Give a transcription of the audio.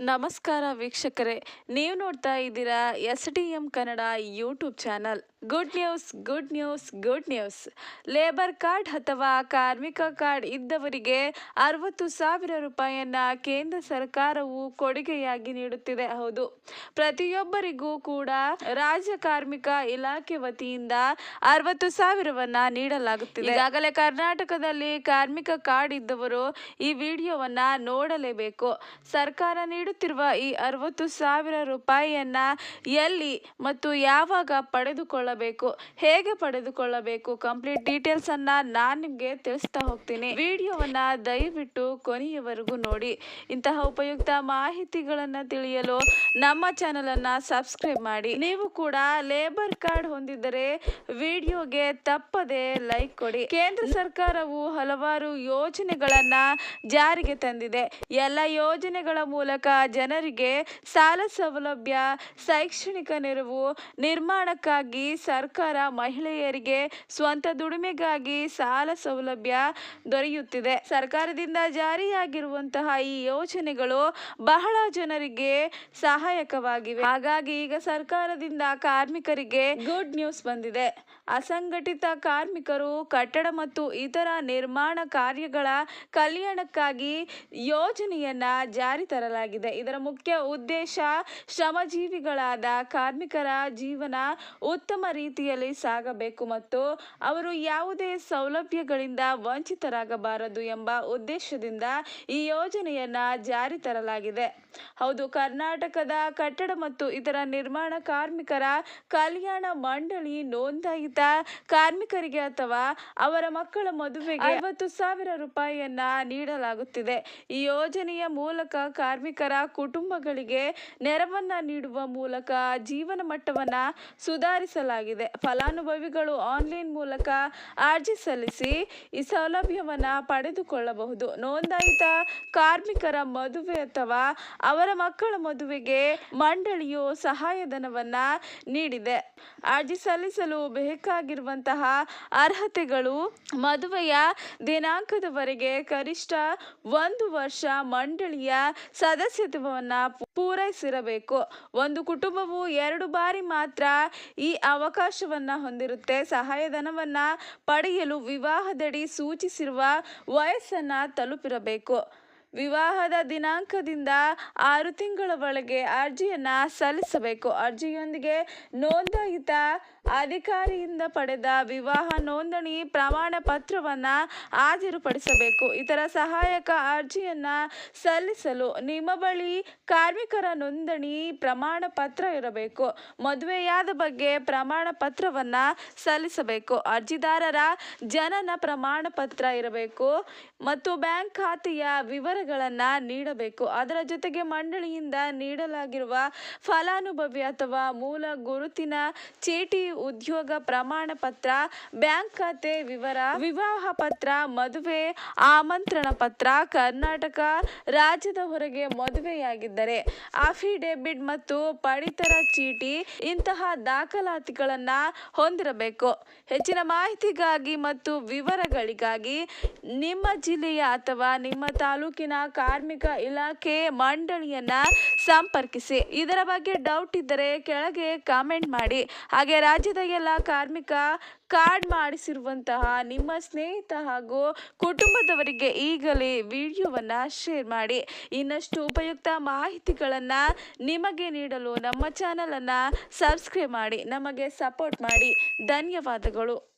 ನಮಸ್ಕಾರ ವೀಕ್ಷಕರೇ ನೀವು ನೋಡ್ತಾ ಇದ್ದೀರಾ S D M Kannada YouTube channel. Good news good news good news labour card ಅಥವಾ ಕಾರ್ಮಿಕ ಕಾರ್ಡ್ ಇದ್ದವರಿಗೆ ಅರವತ್ತು ಸಾವಿರ ರೂಪಾಯಿಯನ್ನ ಕೇಂದ್ರ ಸರ್ಕಾರವು ಕೊಡುಗೆಯಾಗಿ ನೀಡುತ್ತಿದೆ. ಹೌದು. ಪ್ರತಿಯೊಬ್ಬರಿಗೂ ಕೂಡ ರಾಜ್ಯ ಕಾರ್ಮಿಕ ಇಲಾಖೆ ವತಿಯಿಂದ ಅರವತ್ತು ಸಾವಿರವನ್ನ ನೀಡಲಾಗುತ್ತಿದೆ. ಈಗಾಗಲೇ ಕರ್ನಾಟಕದಲ್ಲಿ ಕಾರ್ಮಿಕ ಕಾರ್ಡ್ ಇದ್ದವರು ಈ ವಿಡಿಯೋವನ್ನ ನೋಡಲೇಬೇಕು. ಸರ್ಕಾರ ನೀಡುತ್ತಿರುವ ಈ ಅರವತ್ತು ಸಾವಿರ ರೂಪಾಯಿಯನ್ನ ಎಲ್ಲಿ ಮತ್ತು ಯಾವಾಗ ಪಡೆದುಕೊಳ್ಳಬೇಕು? ಹೇಗೆ ಪಡೆದುಕೊಳ್ಳಬೇಕು ಕಂಪ್ಲೀಟ್ ಡೀಟೇಲ್ಸ್ ಅನ್ನ ನಾನು ನಿಮಗೆ ತಿಳಿಸ್ತಾ ಹೋಗ್ತೀನಿ. ವಿಡಿಯೋವನ್ನ ದಯವಿಟ್ಟು ಕೊನೆಯವರೆಗೂ ನೋಡಿ. ಇಂತಹ ಉಪಯುಕ್ತ ಮಾಹಿತಿಗಳನ್ನ ತಿಳಿಯಲು ನಮ್ಮ ಚಾನೆಲ್ ಅನ್ನ ಸಬ್ಸ್ಕ್ರೈಬ್ ಮಾಡಿ. ನೀವು ಕೂಡ ಲೇಬರ್ ಕಾರ್ಡ್ ಹೊಂದಿದ್ದರೆ ವಿಡಿಯೋಗೆ ತಪ್ಪದೆ ಲೈಕ್ ಕೊಡಿ. ಕೇಂದ್ರ ಸರ್ಕಾರವು ಹಲವಾರು ಯೋಜನೆಗಳನ್ನ ಜಾರಿಗೆ ತಂದಿದೆ. ಎಲ್ಲ ಯೋಜನೆಗಳ ಮೂಲಕ ಜನರಿಗೆ ಸಾಲ ಸೌಲಭ್ಯ, ಶೈಕ್ಷಣಿಕ ನೆರವು, ನಿರ್ಮಾಣಕ್ಕಾಗಿ ಸರ್ಕಾರ ಮಹಿಳೆಯರಿಗೆ ಸ್ವಂತ ದುಡಿಮೆಗಾಗಿ ಸಾಲ ಸೌಲಭ್ಯ ದೊರೆಯುತ್ತಿದೆ. ಸರ್ಕಾರದಿಂದ ಜಾರಿಯಾಗಿರುವಂತಹ ಈ ಯೋಜನೆಗಳು ಬಹಳ ಜನರಿಗೆ ಸಹಾಯಕವಾಗಿವೆ. ಹಾಗಾಗಿ ಈಗ ಸರ್ಕಾರದಿಂದ ಕಾರ್ಮಿಕರಿಗೆ ಗುಡ್ ನ್ಯೂಸ್ ಬಂದಿದೆ. ಅಸಂಘಟಿತ ಕಾರ್ಮಿಕರು, ಕಟ್ಟಡ ಮತ್ತು ಇತರ ನಿರ್ಮಾಣ ಕಾರ್ಯಗಳ ಕಲ್ಯಾಣಕ್ಕಾಗಿ ಯೋಜನೆಯನ್ನ ಜಾರಿ ತರಲಾಗಿದೆ. ಇದರ ಮುಖ್ಯ ಉದ್ದೇಶ ಶ್ರಮಜೀವಿಗಳಾದ ಕಾರ್ಮಿಕರ ಜೀವನ ಉತ್ತಮ ರೀತಿಯಲ್ಲಿ ಸಾಗಬೇಕು ಮತ್ತು ಅವರು ಯಾವುದೇ ಸೌಲಭ್ಯಗಳಿಂದ ವಂಚಿತರಾಗಬಾರದು ಎಂಬ ಉದ್ದೇಶದಿಂದ ಈ ಯೋಜನೆಯನ್ನ ಜಾರಿ ತರಲಾಗಿದೆ. ಹೌದು, ಕರ್ನಾಟಕದ ಕಟ್ಟಡ ಮತ್ತು ಇತರ ನಿರ್ಮಾಣ ಕಾರ್ಮಿಕರ ಕಲ್ಯಾಣ ಮಂಡಳಿ ನೋಂದಾಯಿತ ಕಾರ್ಮಿಕರಿಗೆ ಅಥವಾ ಅವರ ಮಕ್ಕಳ ಮದುವೆಗೆ ಐವತ್ತು ಸಾವಿರ ರೂಪಾಯಿಯನ್ನ ನೀಡಲಾಗುತ್ತಿದೆ. ಈ ಯೋಜನೆಯ ಮೂಲಕ ಕಾರ್ಮಿಕರ ಕುಟುಂಬಗಳಿಗೆ ನೆರವನ್ನ ನೀಡುವ ಮೂಲಕ ಜೀವನ ಮಟ್ಟವನ್ನ ಸುಧಾರಿಸಲಾಗಿದೆ. ಫಲಾನುಭವಿಗಳು ಆನ್ಲೈನ್ ಮೂಲಕ ಅರ್ಜಿ ಸಲ್ಲಿಸಿ ಈ ಸೌಲಭ್ಯವನ್ನ ಪಡೆದುಕೊಳ್ಳಬಹುದು. ನೋಂದಾಯಿತ ಕಾರ್ಮಿಕರ ಮದುವೆ ಅಥವಾ ಅವರ ಮಕ್ಕಳ ಮದುವೆಗೆ ಮಂಡಳಿಯು ಸಹಾಯಧನವನ್ನ ನೀಡಿದೆ. ಅರ್ಜಿ ಸಲ್ಲಿಸಲು ಬೇಕಾಗಿರುವಂತಹ ಅರ್ಹತೆಗಳು ಮದುವೆಯ ದಿನಾಂಕದವರೆಗೆ ಕನಿಷ್ಠ ಒಂದು ವರ್ಷ ಮಂಡಳಿಯ ಸದಸ್ಯತ್ವವನ್ನ ಪೂರೈಸಿರಬೇಕು. ಒಂದು ಕುಟುಂಬವು ಎರಡು ಬಾರಿ ಮಾತ್ರ ಈ ಅವಕಾಶವನ್ನ ಹೊಂದಿರುತ್ತೆ. ಸಹಾಯಧನವನ್ನ ಪಡೆಯಲು ವಿವಾಹದಡಿ ಸೂಚಿಸಿರುವ ವಯಸ್ಸನ್ನ ತಲುಪಿರಬೇಕು. ವಿವಾಹದ ದಿನಾಂಕದಿಂದ ಆರು ತಿಂಗಳ ಒಳಗೆ ಅರ್ಜಿಯನ್ನ ಸಲ್ಲಿಸಬೇಕು. ಅರ್ಜಿಯೊಂದಿಗೆ ನೋಂದಾಯಿತ ಅಧಿಕಾರಿಯಿಂದ ಪಡೆದ ವಿವಾಹ ನೋಂದಣಿ ಪ್ರಮಾಣ ಪತ್ರವನ್ನ ಹಾಜರುಪಡಿಸಬೇಕು. ಇತರ ಸಹಾಯಕ ಅರ್ಜಿಯನ್ನ ಸಲ್ಲಿಸಲು ನಿಮ್ಮ ಬಳಿ ಕಾರ್ಮಿಕರ ನೋಂದಣಿ ಪ್ರಮಾಣ ಪತ್ರ ಇರಬೇಕು. ಮದುವೆಯಾದ ಬಗ್ಗೆ ಪ್ರಮಾಣ ಪತ್ರವನ್ನ ಸಲ್ಲಿಸಬೇಕು. ಅರ್ಜಿದಾರರ ಜನನ ಪ್ರಮಾಣ ಪತ್ರ ಇರಬೇಕು ಮತ್ತು ಬ್ಯಾಂಕ್ ಖಾತೆಯ ವಿವರಗಳನ್ನ ನೀಡಬೇಕು. ಅದರ ಜೊತೆಗೆ ಮಂಡಳಿಯಿಂದ ನೀಡಲಾಗಿರುವ ಫಲಾನುಭವಿ ಅಥವಾ ಮೂಲ ಗುರುತಿನ ಚೀಟಿ ಉದ್ಯೋಗ ಪ್ರಮಾಣ ಪತ್ರ, ಬ್ಯಾಂಕ್ ಖಾತೆ ವಿವರ, ವಿವಾಹ ಪತ್ರ, ಮದುವೆ, ಆಮಂತ್ರಣ ಪತ್ರ, ಕರ್ನಾಟಕ ರಾಜ್ಯದ ಹೊರಗೆ ಮದುವೆಯಾಗಿದ್ದರೆ ಅಫಿಡೇವಿಟ್ ಮತ್ತು ಪಡಿತರ ಚೀಟಿ ಇಂತಹ ದಾಖಲಾತಿಗಳನ್ನ ಹೊಂದಿರಬೇಕು. ಹೆಚ್ಚಿನ ಮಾಹಿತಿಗಾಗಿ ಮತ್ತು ವಿವರಗಳಿಗಾಗಿ ನಿಮ್ಮ ಜಿಲ್ಲೆಯ ಅಥವಾ ನಿಮ್ಮ ತಾಲೂಕಿನ ಕಾರ್ಮಿಕ ಇಲಾಖೆ ಮಂಡಳಿಯನ್ನ ಸಂಪರ್ಕಿಸಿ. ಇದರ ಬಗ್ಗೆ ಡೌಟ್ ಇದ್ದರೆ ಕೆಳಗೆ ಕಾಮೆಂಟ್ ಮಾಡಿ. ಹಾಗೆ ರಾಜ್ಯದ ಎಲ್ಲ ಕಾರ್ಮಿಕ ಕಾರ್ಡ್ ಮಾಡಿಸಿರುವಂತಹ ನಿಮ್ಮ ಸ್ನೇಹಿತ ಹಾಗೂ ಕುಟುಂಬದವರಿಗೆ ಈಗಲೇ ವಿಡಿಯೋವನ್ನ ಶೇರ್ ಮಾಡಿ. ಇನ್ನಷ್ಟು ಉಪಯುಕ್ತ ಮಾಹಿತಿಗಳನ್ನು ನಿಮಗೆ ನೀಡಲು ನಮ್ಮ ಚಾನಲನ್ನು ಸಬ್ಸ್ಕ್ರೈಬ್ ಮಾಡಿ, ನಮಗೆ ಸಪೋರ್ಟ್ ಮಾಡಿ. ಧನ್ಯವಾದಗಳು.